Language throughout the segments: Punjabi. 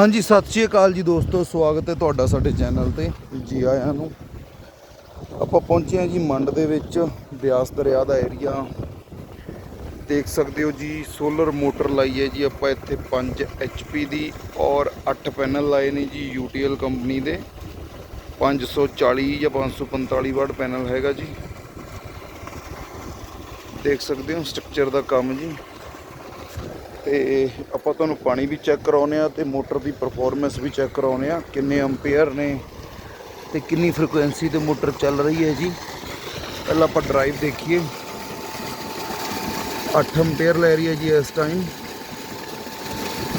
ਹਾਂਜੀ, ਸਤਿ ਸ਼੍ਰੀ ਅਕਾਲ ਜੀ ਦੋਸਤੋ, ਸਵਾਗਤ ਹੈ ਤੁਹਾਡਾ ਸਾਡੇ ਚੈਨਲ ਤੇ, ਜੀ ਆਇਆਂ ਨੂੰ। ਆਪਾਂ ਪਹੁੰਚੇ ਹਾਂ ਜੀ ਮੰਡ ਦੇ ਵਿੱਚ, ਬਿਆਸ ਦਰਿਆ ਦਾ ਏਰੀਆ ਦੇਖ ਸਕਦੇ ਹੋ ਜੀ ਸੋਲਰ ਮੋਟਰ ਲਾਈ ਹੈ ਜੀ ਆਪਾਂ ਇੱਥੇ 5 HP ਦੀ ਔਰ 8 ਪੈਨਲ ਲਾਏ ਨੇ ਜੀ UTL ਕੰਪਨੀ ਦੇ। 540 ਜਾਂ 545 ਵਾਟ ਪੈਨਲ ਹੈਗਾ ਜੀ। ਦੇਖ ਸਕਦੇ ਹੋ ਸਟਰਕਚਰ ਦਾ ਕੰਮ ਜੀ। ਤੇ ਆਪਾਂ ਤੁਹਾਨੂੰ ਪਾਣੀ ਵੀ ਚੈੱਕ ਕਰਾਉਨੇ ਆ ਤੇ ਮੋਟਰ ਦੀ ਪਰਫਾਰਮੈਂਸ ਵੀ ਚੈੱਕ ਕਰਾਉਨੇ ਆ ਕਿੰਨੇ ਐਂਪੀਅਰ ਨੇ ਤੇ ਕਿੰਨੀ ਫ੍ਰੀਕੁਐਂਸੀ ਤੇ ਮੋਟਰ ਚੱਲ ਰਹੀ ਹੈ ਜੀ। ਪਹਿਲਾਂ ਆਪਾਂ ਡਰਾਈਵ ਦੇਖੀਏ। 8 ਐਂਪੀਅਰ ਲੈ ਰਹੀ ਹੈ ਜੀ ਇਸ ਟਾਈਮ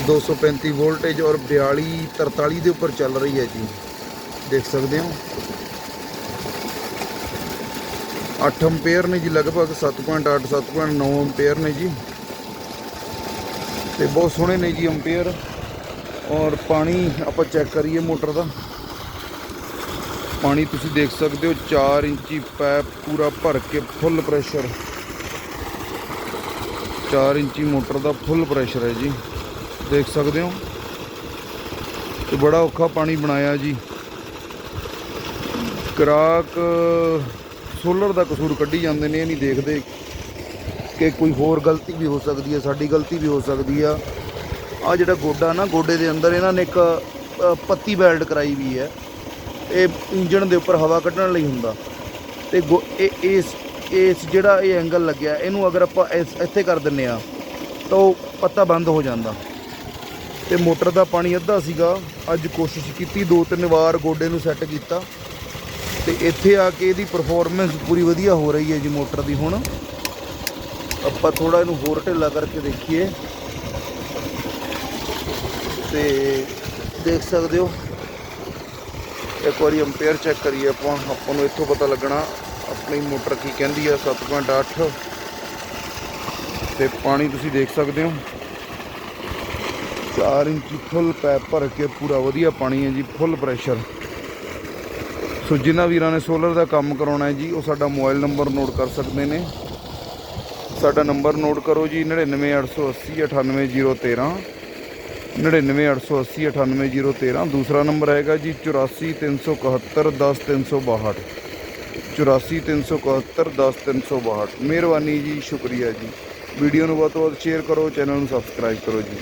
235 ਵੋਲਟੇਜ ਔਰ 42 43 ਦੇ ਉੱਪਰ ਚੱਲ ਰਹੀ ਹੈ ਜੀ। ਦੇਖ ਸਕਦੇ ਹੋ। 8 ਐਂਪੀਅਰ ਨੇ ਜੀ, ਲਗਭਗ 7.8 7.9 ਐਂਪੀਅਰ ਨੇ ਜੀ। ਤੇ ਬਹੁਤ ਸੋਹਣੇ ਨੇ ਜੀ ਐਂਪੀਅਰ ਔਰ ਪਾਣੀ ਆਪਾਂ ਚੈੱਕ ਕਰੀਏ ਮੋਟਰ ਦਾ। ਪਾਣੀ ਤੁਸੀਂ ਦੇਖ ਸਕਦੇ ਹੋ 4 ਇੰਚੀ ਪੈਪ ਪੂਰਾ ਭਰ ਕੇ ਫੁੱਲ ਪ੍ਰੈਸ਼ਰ 4 ਇੰਚੀ ਮੋਟਰ ਦਾ ਫੁੱਲ ਪ੍ਰੈਸ਼ਰ ਹੈ ਜੀ। ਦੇਖ ਸਕਦੇ ਹੋ। ਤੇ ਬੜਾ ਔਖਾ ਪਾਣੀ ਬਣਾਇਆ ਜੀ। ਗ੍ਰਾਹਕ, ਸੋਲਰ ਦਾ ਕਸੂਰ ਕੱਢੀ ਜਾਂਦੇ ਨੇ, ਇਹ ਨਹੀਂ ਦੇਖਦੇ। ਕਿ ਕੋਈ ਹੋਰ ਗਲਤੀ ਵੀ ਹੋ ਸਕਦੀ ਹੈ, ਸਾਡੀ ਗਲਤੀ ਵੀ ਹੋ ਸਕਦੀ ਆ। ਆ ਜਿਹੜਾ ਗੋਡਾ ਨਾ, ਗੋਡੇ ਦੇ ਅੰਦਰ ਇਹਨਾਂ ਨੇ ਇੱਕ ਪੱਤੀ ਵੈਲਡ ਕਰਾਈ ਵੀ ਹੈ। ਇਹ ਇੰਜਣ ਦੇ ਉੱਪਰ ਹਵਾ ਕੱਢਣ ਲਈ ਹੁੰਦਾ। ਤੇ ਗੋ- ਇਹ, ਇਸ ਇਸ ਜਿਹੜਾ ਇਹ ਐਂਗਲ ਲੱਗਿਆ, ਇਹਨੂੰ ਅਗਰ ਆਪਾਂ ਇਸ- ਇੱਥੇ ਕਰ ਦਿੰਨੇ ਆ, ਤਾਂ ਉਹ ਪੱਤਾ ਬੰਦ ਹੋ ਜਾਂਦਾ। ਤੇ ਮੋਟਰ ਦਾ ਪਾਣੀ ਅੱਧਾ ਸੀਗਾ। ਅੱਜ ਕੋਸ਼ਿਸ਼ ਕੀਤੀ, ਦੋ ਤਿੰਨ ਵਾਰ ਗੋਡੇ ਨੂੰ ਸੈੱਟ ਕੀਤਾ। ਤੇ ਇੱਥੇ ਆ ਕੇ ਇਹਦੀ ਪਰਫਾਰਮੈਂਸ ਪੂਰੀ ਵਧੀਆ ਹੋ ਰਹੀ ਹੈ ਜੀ ਮੋਟਰ ਦੀ ਹੁਣ। ਆਪਾਂ ਥੋੜਾ ਇਹਨੂੰ ਹੋਰ ਢਿੱਲਾ ਕਰਕੇ ਦੇਖੀਏ। ਤੇ ਦੇਖ ਸਕਦੇ ਹੋ। ਇੱਕ ਵਾਰੀ ਐਂਪੀਅਰ ਚੈੱਕ ਕਰੀਏ ਆਪਾਂ ਆਪਾਂ ਨੂੰ ਇੱਥੋਂ ਪਤਾ ਲੱਗਣਾ ਆਪਣੀ ਮੋਟਰ ਕੀ ਕਹਿੰਦੀ ਆ 7.8 ਤੇ ਪਾਣੀ ਤੁਸੀਂ ਦੇਖ ਸਕਦੇ ਹੋ। 4 ਇੰਚ ਫੁੱਲ ਪੈਪ ਭਰ ਕੇ ਪੂਰਾ ਵਧੀਆ ਪਾਣੀ ਹੈ ਜੀ ਫੁੱਲ ਪ੍ਰੈਸ਼ਰ ਸੋ ਜਿਨ੍ਹਾਂ ਵੀਰਾਂ ਨੇ ਸੋਲਰ ਦਾ ਕੰਮ ਕਰਾਉਣਾ ਹੈ ਜੀ, ਉਹ ਸਾਡਾ ਮੋਬਾਈਲ ਨੰਬਰ ਨੋਟ ਕਰ ਸਕਦੇ ਨੇ। ਸਾਡਾ ਨੰਬਰ ਨੋਟ ਕਰੋ ਜੀ 99880 98013 99880 98013 ਦੂਸਰਾ ਨੰਬਰ ਹੈਗਾ ਜੀ 84371 10362 84371 10362 ਮਿਹਰਬਾਨੀ ਜੀ, ਸ਼ੁਕਰੀਆ ਜੀ। ਵੀਡੀਓ ਨੂੰ ਵੱਧ ਤੋਂ ਵੱਧ ਸ਼ੇਅਰ ਕਰੋ ਚੈਨਲ ਨੂੰ ਸਬਸਕ੍ਰਾਈਬ ਕਰੋ ਜੀ।